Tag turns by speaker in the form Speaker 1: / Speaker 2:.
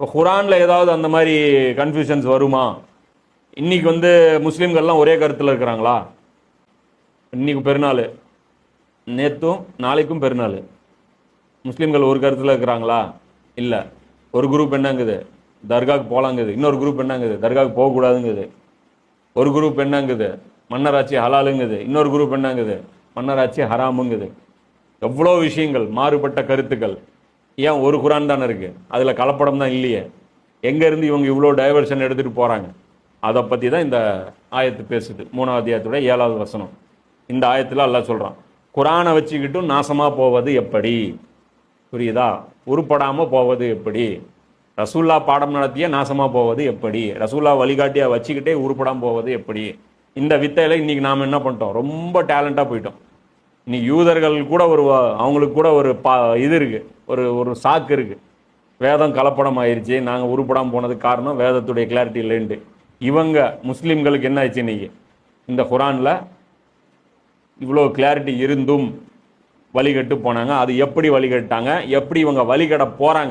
Speaker 1: இப்போ குரானில் ஏதாவது அந்த மாதிரி கன்ஃபியூஷன்ஸ் வருமா? இன்றைக்கி வந்து முஸ்லீம்கள்லாம் ஒரே கருத்தில் இருக்கிறாங்களா? இன்றைக்கு பெருநாள். நேற்றும் நாளைக்கும் பெருநாள். முஸ்லீம்கள் ஒரு கருத்தில் இருக்கிறாங்களா? இல்லை. ஒரு குரூப் என்னங்குது தர்காவுக்கு போகலாங்குது இன்னொரு குரூப் என்னங்குது தர்காவுக்கு போகக்கூடாதுங்குது ஒரு குரூப் என்னங்குது மன்னராட்சி ஹலாலுங்குது. இன்னொரு குரூப் என்னங்குது மன்னராட்சி ஹராமுங்குது. எவ்வளோ விஷயங்கள் மாறுபட்ட கருத்துக்கள். ஏன் ஒரு குரான் தானே இருக்குது அதில் கலப்படம் தான் இல்லையே. எங்கேருந்து இவங்க இவ்வளோ டைவர்ஷன் எடுத்துகிட்டு போகிறாங்க அதை பற்றி தான் இந்த ஆயத்து பேசுது. மூணாவது அத்தியாயத்தோட ஏழாவது வசனம். இந்த ஆயத்தில் எல்லாம் சொல்கிறான் குரானை வச்சுக்கிட்டும் நாசமாக போவது எப்படி? புரியுதா? உருப்படாமல் போவது எப்படி? ரசூல்லா பாடம் நடத்திய நாசமாக போவது எப்படி? ரசூல்லா வழிகாட்டியாக வச்சுக்கிட்டே உருப்படாமல் போவது எப்படி? இந்த வித்தையில் இன்றைக்கி நாம் என்ன பண்ணிட்டோம்? ரொம்ப டேலண்ட்டாக போயிட்டோம். இன்னைக்கு யூதர்கள் கூட ஒரு அவங்களுக்கு கூட ஒரு பா இது இருக்குது ஒரு ஒரு சாக்கு இருக்குது வேதம் கலப்படம் ஆயிடுச்சு நாங்கள் உருப்படாமல் போனதுக்கு காரணம் வேதத்துடைய கிளாரிட்டி இல்லைன்ட்டு. இவங்க முஸ்லீம்களுக்கு என்ன ஆச்சு இந்த குரானில் இவ்வளோ கிளாரிட்டி இருந்தும் வழிகட்டு போனாங்க. அது எப்படி வழிகட்டாங்க? எப்படி இவங்க வழிகட போகிறாங்க